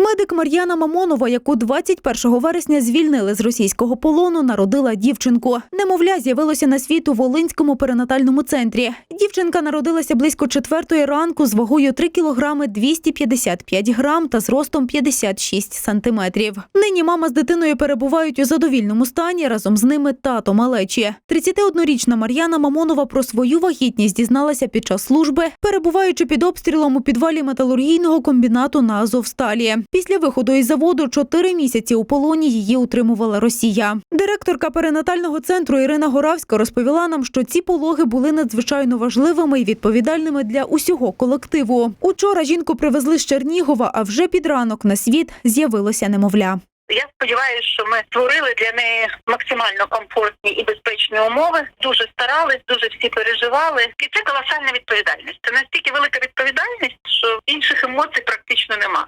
Медик Мар'яна Мамонова, яку 21 вересня звільнили з російського полону, народила дівчинку. Немовля з'явилося на світ у Волинському перинатальному центрі. Дівчинка народилася близько четвертої ранку з вагою 3 кілограми 255 грам та зростом 56 сантиметрів. Нині мама з дитиною перебувають у задовільному стані. Разом з ними тато малечі. 31-річна Мар'яна Мамонова про свою вагітність дізналася під час служби, перебуваючи під обстрілом у підвалі металургійного комбінату на Азовсталі. Після виходу із заводу чотири місяці у полоні її утримувала Росія. Директорка перинатального центру Ірина Горавська розповіла нам, що ці пологи були надзвичайно важливими і відповідальними для усього колективу. Учора жінку привезли з Чернігова, а вже під ранок на світ з'явилося немовля. Я сподіваюся, що ми створили для неї максимально комфортні і безпечні умови. Дуже старались, дуже всі переживали. І це колосальна відповідальність. Це настільки велика відповідальність, що інших емоцій практично нема.